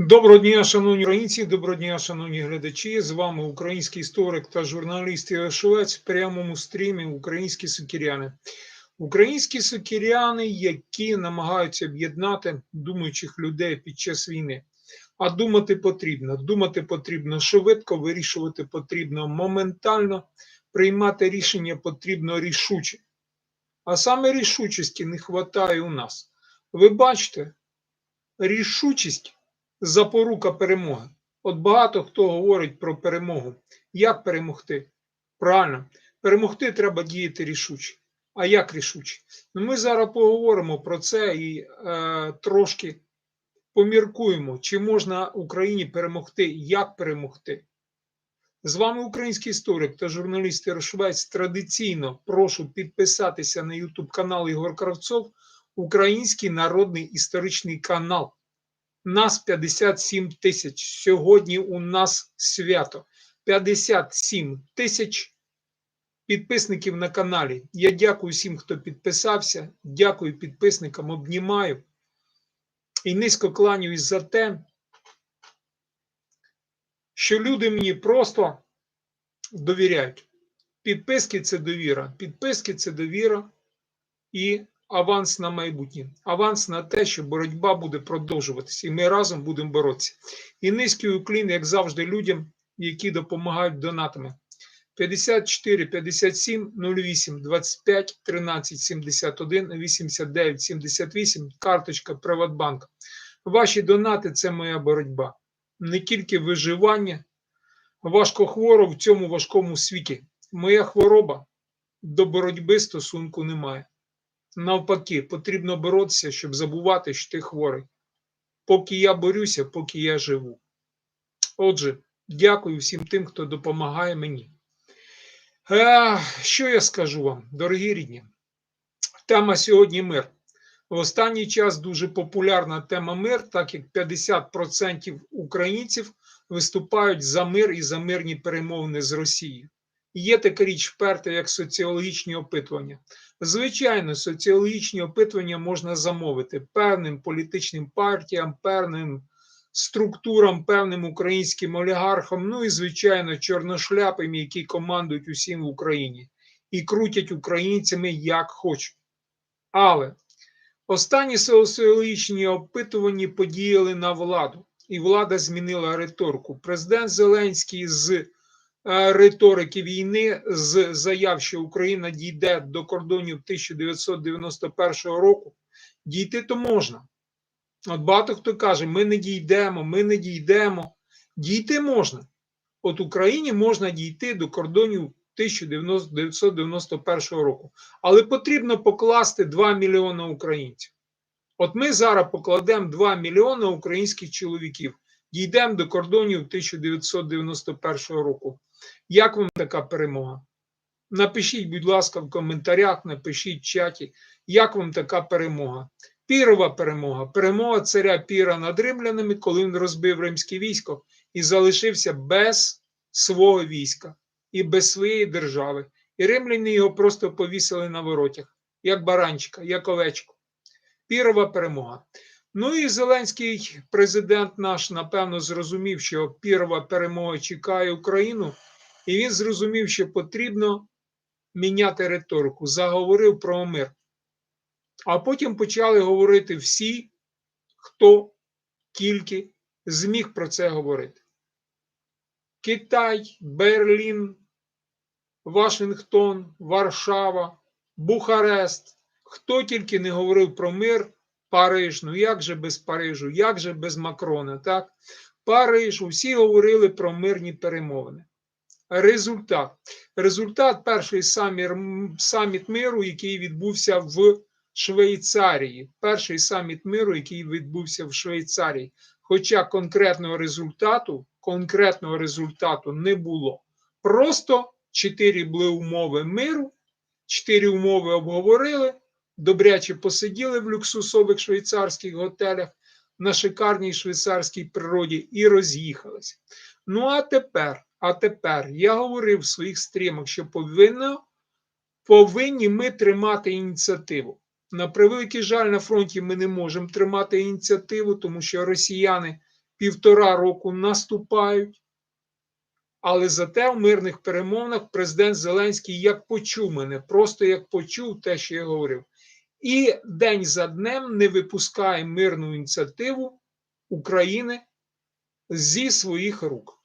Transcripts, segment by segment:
Доброго дня, шановні українці, доброго дня, шановні глядачі. З вами український історик та журналіст Ігор Шулець в прямому стрімі Українські сокіряни. Українські сокіряни, які намагаються об'єднати думаючих людей під час війни. А думати потрібно. Думати потрібно швидко, вирішувати потрібно моментально, приймати рішення потрібно рішуче. А саме рішучості не вистачає у нас. Ви бачите, рішучість запорука перемоги. От багато хто говорить про перемогу. Як перемогти? Правильно, перемогти треба діяти рішуче. А як рішуче? Ну, ми зараз поговоримо про це і е, трошки поміркуємо, чи можна Україні перемогти, як перемогти. З вами український історик та журналіст Ярошвець. Традиційно прошу підписатися на YouTube канал Ігор Кравцов, Український народний історичний канал. Нас 57 тисяч. Сьогодні у нас свято. 57 тисяч підписників на каналі. Я дякую всім, хто підписався. Дякую підписникам, обнімаю. І низько кланяюсь за те, що люди мені просто довіряють. Підписки це довіра. Підписки це довіра і аванс на майбутнє, аванс на те, що боротьба буде продовжуватися, і ми разом будемо боротися. І низький уклін, як завжди, людям, які допомагають донатами. 54 57 08 25 13 71 89 78 карточка Приватбанк. Ваші донати це моя боротьба. Не тільки виживання важко хворо в цьому важкому світі. Моя хвороба до боротьби стосунку немає. Навпаки, потрібно боротися, щоб забувати, що ти хворий. Поки я борюся, поки я живу. Отже, дякую всім тим, хто допомагає мені. Е, що я скажу вам, дорогі рідні? Тема сьогодні мир. В останній час дуже популярна тема мир, так як 50% українців виступають за мир і за мирні перемовини з Росією. Є така річ вперта, як соціологічні опитування. Звичайно, соціологічні опитування можна замовити певним політичним партіям, певним структурам, певним українським олігархам, ну і, звичайно, чорношляпам, які командують усім в Україні і крутять українцями як хочуть. Але останні соціологічні опитування подіяли на владу, і влада змінила риторику. Президент Зеленський з риторики війни з заяв, що Україна дійде до кордонів 1991 року, дійти то можна. От багато хто каже, ми не дійдемо, ми не дійдемо. Дійти можна. От Україні можна дійти до кордонів 1991 року. Але потрібно покласти 2 мільйони українців. От ми зараз покладемо 2 мільйони українських чоловіків, дійдемо до кордонів 1991 року. Як вам така перемога? Напишіть, будь ласка, в коментарях, напишіть в чаті, як вам така перемога. Пірова перемога, перемога царя Піра над римлянами, коли він розбив римське військо і залишився без свого війська і без своєї держави. І римляни його просто повісили на воротях, як баранчика, як овечку. Пірова перемога. Ну і Зеленський президент наш, напевно, зрозумів, що пірова перемога чекає Україну, і він зрозумів, що потрібно міняти риторику. Заговорив про мир. А потім почали говорити всі, хто тільки зміг про це говорити. Китай, Берлін, Вашингтон, Варшава, Бухарест. Хто тільки не говорив про мир, Париж, ну як же без Парижу, як же без Макрона, так? Париж, усі говорили про мирні перемовини. Результат. Результат перший саміт, саміт миру, який відбувся в Швейцарії. Перший саміт миру, який відбувся в Швейцарії. Хоча конкретного результату, конкретного результату не було. Просто чотири були умови миру, чотири умови обговорили добряче посиділи в люксусових швейцарських готелях на шикарній швейцарській природі і роз'їхалися. Ну, а тепер, а тепер я говорив в своїх стрімах, що повинно, повинні ми тримати ініціативу. На превеликий жаль, на фронті ми не можемо тримати ініціативу, тому що росіяни півтора року наступають. Але зате в мирних перемовинах президент Зеленський як почув мене, просто як почув те, що я говорив, і день за днем не випускає мирну ініціативу України зі своїх рук.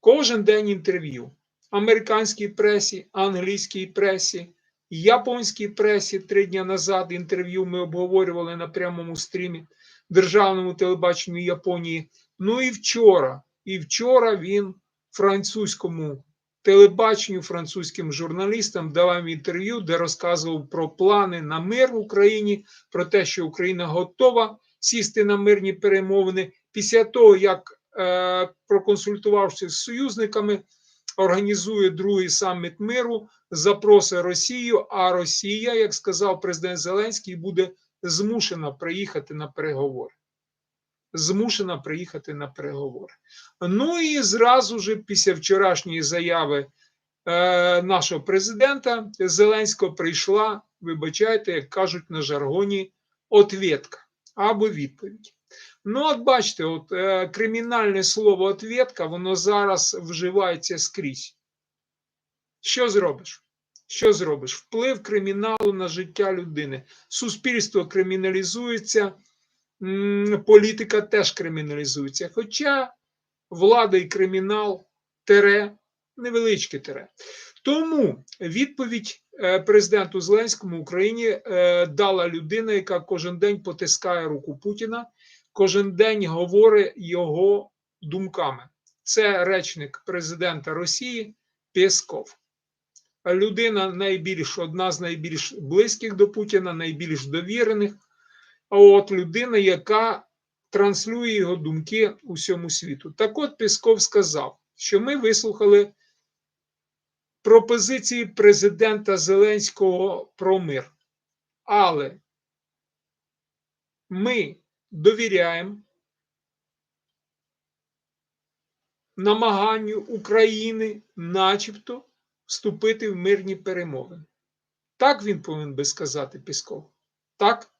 Кожен день інтерв'ю американській пресі, англійській пресі, японській пресі три дні назад інтерв'ю ми обговорювали на прямому стрімі державному телебаченню Японії. Ну і вчора. І вчора він французькому телебаченню, французьким журналістам давав інтерв'ю, де розказував про плани на мир в Україні, про те, що Україна готова сісти на мирні перемовини. Після того, як е, проконсультувавшись з союзниками, організує другий саміт миру, запросить Росію. А Росія, як сказав президент Зеленський, буде змушена приїхати на переговори. Змушена приїхати на переговори. Ну і зразу ж після вчорашньої заяви е, нашого президента Зеленського прийшла, вибачайте, як кажуть на жаргоні, ответка або відповідь. Ну, от бачите, от е, кримінальне слово ответка, воно зараз вживається скрізь. Що зробиш? Що зробиш? Вплив криміналу на життя людини. Суспільство криміналізується, політика теж криміналізується. Хоча влада і кримінал тере, невеличке тере. Тому відповідь е, президенту Зеленському Україні е, дала людина, яка кожен день потискає руку Путіна, кожен день говорить його думками. Це речник президента Росії Пєсков. Людина найбільш одна з найбільш близьких до Путіна, найбільш довірених. А от людина, яка транслює його думки усьому світу. Так от Пісков сказав, що ми вислухали пропозиції президента Зеленського про мир. Але ми довіряємо намаганню України, начебто, вступити в мирні перемовини. Так він повинен би сказати Пісков. Так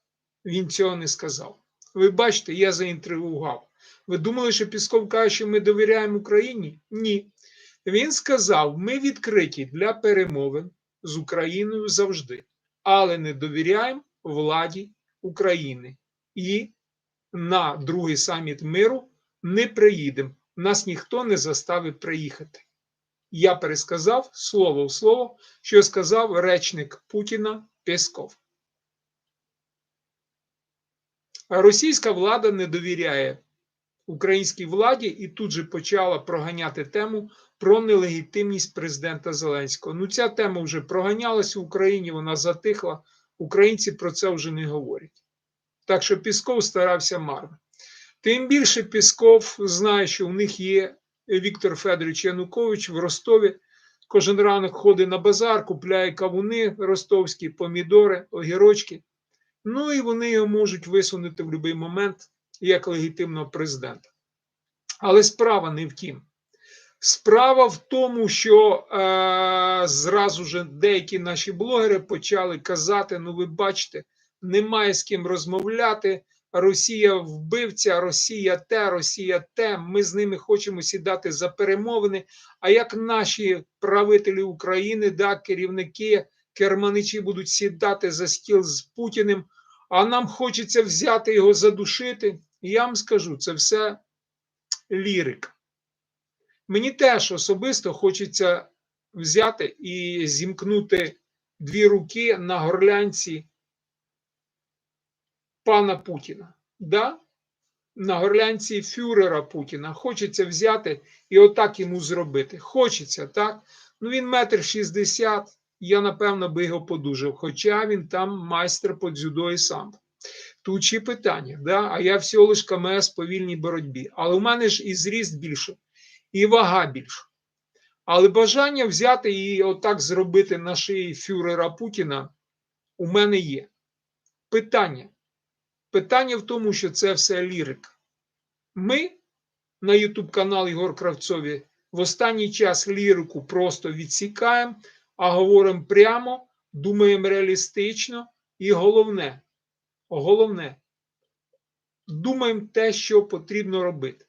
він цього не сказав. Ви бачите, я заінтригував. Ви думали, що Пісков каже, що ми довіряємо Україні? Ні. Він сказав: ми відкриті для перемовин з Україною завжди, але не довіряємо владі України. І на другий саміт миру не приїдемо. Нас ніхто не заставить приїхати. Я пересказав слово в слово, що сказав речник Путіна Песков. Російська влада не довіряє українській владі і тут же почала проганяти тему про нелегітимність президента Зеленського. Ну, ця тема вже проганялася в Україні, вона затихла. Українці про це вже не говорять. Так що Пісков старався марно. Тим більше Пісков знає, що у них є Віктор Федорович Янукович в Ростові. Кожен ранок ходить на базар, купляє кавуни ростовські, помідори, огірочки. Ну і вони його можуть висунути в будь-який момент як легітимного президента. Але справа не в тім. Справа в тому, що е, зразу ж деякі наші блогери почали казати: ну, ви бачите, немає з ким розмовляти. Росія вбивця, Росія те, Росія те. Ми з ними хочемо сідати за перемовини. А як наші правителі України, да, керівники, керманичі будуть сідати за стіл з Путіним, а нам хочеться взяти його задушити, я вам скажу, це все лірик. Мені теж особисто хочеться взяти і зімкнути дві руки на горлянці пана Путіна. Да? На горлянці фюрера Путіна. Хочеться взяти і отак йому зробити. Хочеться, так? Ну він метр шістдесят, я напевно би його подужав, хоча він там майстер по дзюдо і самбо. Тут ще питання, да? а я всього лиш КМС по вільній боротьбі. Але у мене ж і зріст більше, і вага більша. Але бажання взяти і отак зробити на шиї фюрера Путіна у мене є. Питання. Питання в тому, що це все лірика. Ми на YouTube канал Ігор Кравцові в останній час лірику просто відсікаємо, а говоримо прямо, думаємо реалістично і головне, головне, думаємо те, що потрібно робити.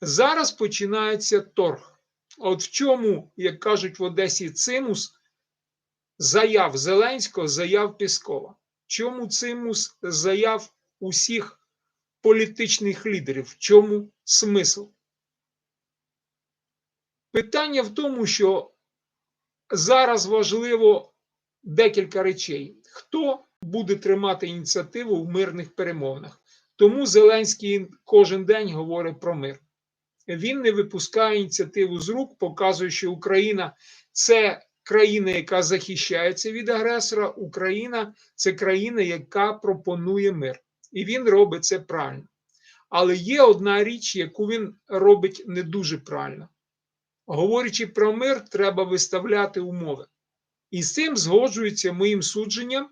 Зараз починається торг. От в чому, як кажуть в Одесі, цимус заяв Зеленського, заяв Піскова. Чому цимус заяв усіх політичних лідерів? В чому смисл? Питання в тому, що зараз важливо декілька речей. Хто буде тримати ініціативу в мирних перемовинах? Тому Зеленський кожен день говорить про мир. Він не випускає ініціативу з рук, показує, що Україна це країна, яка захищається від агресора. Україна це країна, яка пропонує мир. І він робить це правильно. Але є одна річ, яку він робить не дуже правильно. Говорячи про мир, треба виставляти умови. І з цим згоджується моїм судженням.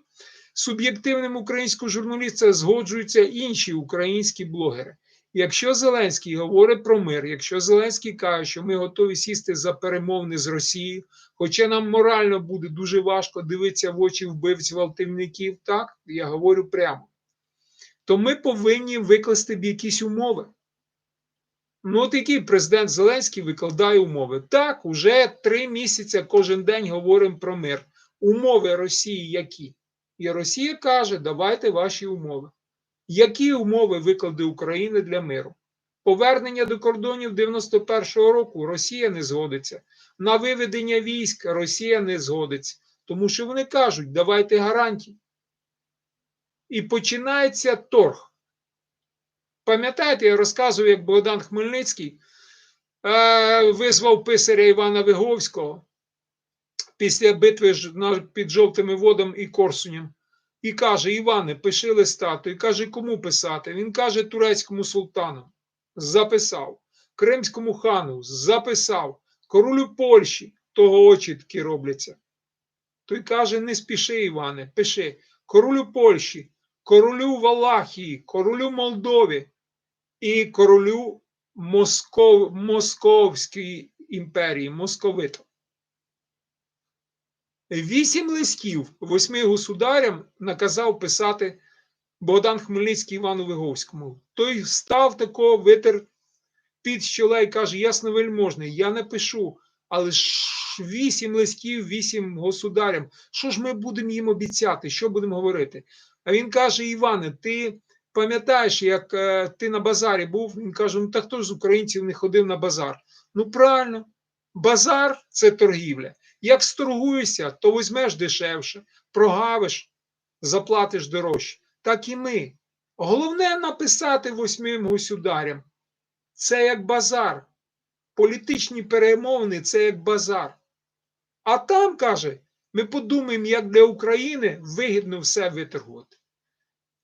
Суб'єктивним українського журналіста згоджуються інші українські блогери. Якщо Зеленський говорить про мир, якщо Зеленський каже, що ми готові сісти за перемовини з Росією, хоча нам морально буде дуже важко дивитися в очі вбивць валтівників, так я говорю прямо, то ми повинні викласти б якісь умови. Ну, от який президент Зеленський викладає умови. Так, уже три місяці кожен день говоримо про мир. Умови Росії які? І Росія каже, давайте ваші умови. Які умови викладе Україна для миру? Повернення до кордонів 91-го року Росія не згодиться. На виведення військ Росія не згодиться. Тому що вони кажуть, давайте гарантії. І починається торг. Пам'ятаєте, я розказував, як Богдан Хмельницький е, визвав писаря Івана Виговського після битви під жовтими водом і Корсунем. І каже: Іване, пиши листату. І каже, кому писати? Він каже турецькому султану. Записав, Кримському хану записав, королю Польщі, того очі робляться. Той каже: не спіши, Іване, пиши королю Польщі, королю Валахії, королю Молдові і королю Москов... Московської імперії, московитам. Вісім листів восьми государям наказав писати Богдан Хмельницький Івану Виговському. Той встав тако, витер під щола і каже: Ясно вельможний, я не пишу, але ж вісім листів, вісім государям. Що ж ми будемо їм обіцяти? Що будемо говорити? А він каже: Іване, ти пам'ятаєш, як е, ти на базарі був? Він каже: Ну, та хто з українців не ходив на базар? Ну, правильно, базар це торгівля. Як сторгуєшся, то візьмеш дешевше, прогавиш, заплатиш дорожче. Так і ми. Головне написати восьмим государям. Це як базар. Політичні перемовини це як базар. А там, каже, ми подумаємо, як для України вигідно все виторгувати.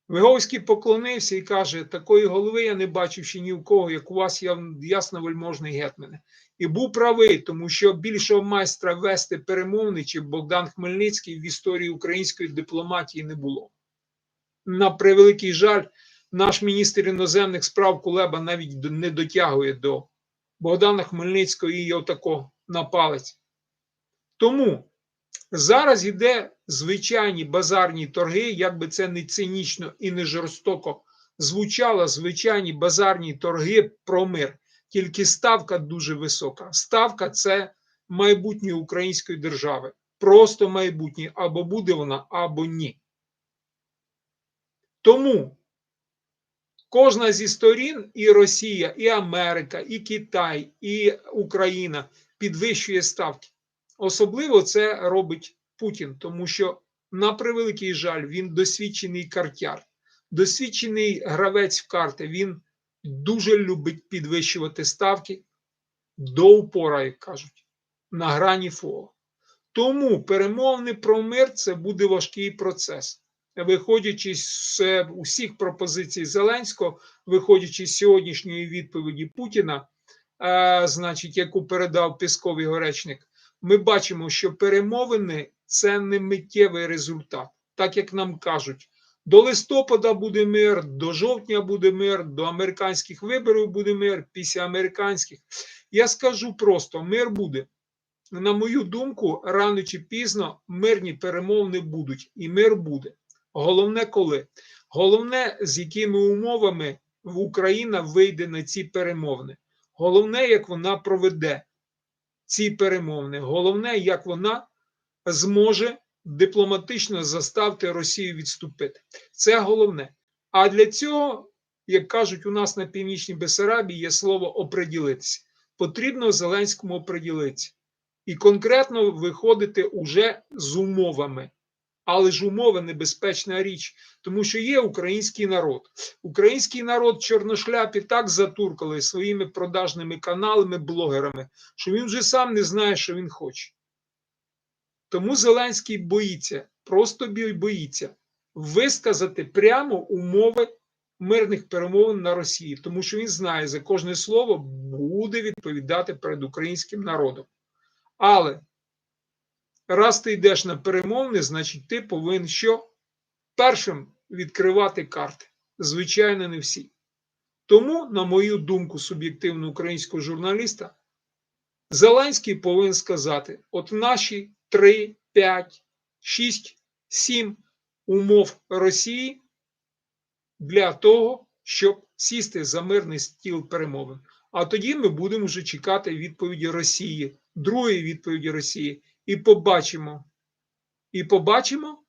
Виговський поклонився і каже: такої голови я не бачив ще ні в кого, як у вас ясно вельможний гетмене. І був правий, тому що більшого майстра вести перемовни, чи Богдан Хмельницький в історії української дипломатії не було. На превеликий жаль, наш міністр іноземних справ Кулеба навіть не дотягує до Богдана Хмельницького і його тако на палець. Тому зараз йде звичайні базарні торги, як би це не цинічно і не жорстоко звучало, звичайні базарні торги про мир. Тільки ставка дуже висока. Ставка це майбутнє української держави. Просто майбутнє або буде вона, або ні. Тому кожна зі сторін, і Росія, і Америка, і Китай, і Україна підвищує ставки. Особливо це робить Путін, тому що, на превеликий жаль, він досвідчений картяр, досвідчений гравець в карти. Він дуже любить підвищувати ставки до упора, як кажуть, на грані фолу. Тому перемовний про мир це буде важкий процес. Виходячи з усіх пропозицій Зеленського, виходячи з сьогоднішньої відповіді Путіна, е, значить, яку передав Пісковий горечник, ми бачимо, що перемовини це не миттєвий результат, так як нам кажуть. До листопада буде мир, до жовтня буде мир, до американських виборів буде мир, після американських. Я скажу просто: мир буде. На мою думку, рано чи пізно мирні перемовини будуть, і мир буде. Головне, коли? Головне, з якими умовами Україна вийде на ці перемовини. Головне, як вона проведе ці перемовини. Головне, як вона зможе дипломатично заставити Росію відступити. Це головне. А для цього, як кажуть у нас на північній Бесарабії, є слово оприділитися. Потрібно Зеленському оприділитися і конкретно виходити уже з умовами. Але ж умови небезпечна річ, тому що є український народ. Український народ чорношляпі так затуркали своїми продажними каналами, блогерами, що він вже сам не знає, що він хоче. Тому Зеленський боїться, просто боїться висказати прямо умови мирних перемовин на Росії, тому що він знає, за кожне слово буде відповідати перед українським народом. Але раз ти йдеш на перемовини, значить ти повинен що? Першим відкривати карти. Звичайно, не всі. Тому, на мою думку, суб'єктивно українського журналіста, Зеленський повинен сказати: от наші 3, 5, 6, 7 умов Росії для того, щоб сісти за мирний стіл перемовин. А тоді ми будемо вже чекати відповіді Росії, другої відповіді Росії, і побачимо. І побачимо,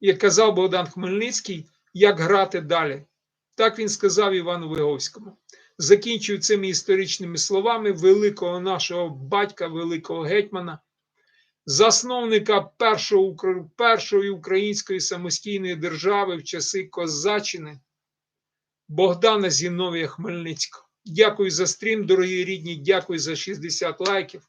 як казав Богдан Хмельницький, як грати далі. Так він сказав Івану Виговському. Закінчую цими історичними словами великого нашого батька, великого гетьмана, засновника першого, першої української самостійної держави в часи Козаччини Богдана Зіновія Хмельницького. Дякую за стрім, дорогі рідні. Дякую за 60 лайків.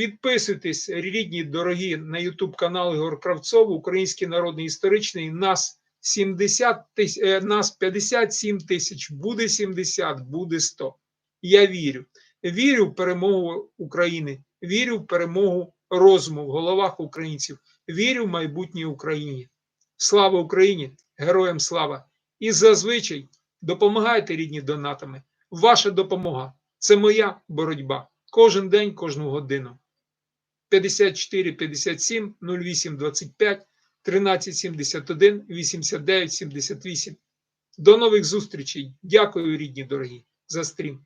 Підписуйтесь, рідні, дорогі, на YouTube канал Ігор Кравцов, Український народний історичний. Нас 70 тисяч, е, нас 57 тисяч, буде 70, буде 100. Я вірю. Вірю в перемогу України, вірю в перемогу розуму в головах українців, вірю в майбутнє Україні. Слава Україні! Героям слава! І зазвичай допомагайте рідні донатами. Ваша допомога це моя боротьба. Кожен день, кожну годину. 54 57 08 25 13 71 89 78. До нових зустрічей. Дякую, рідні дорогі, за стрім.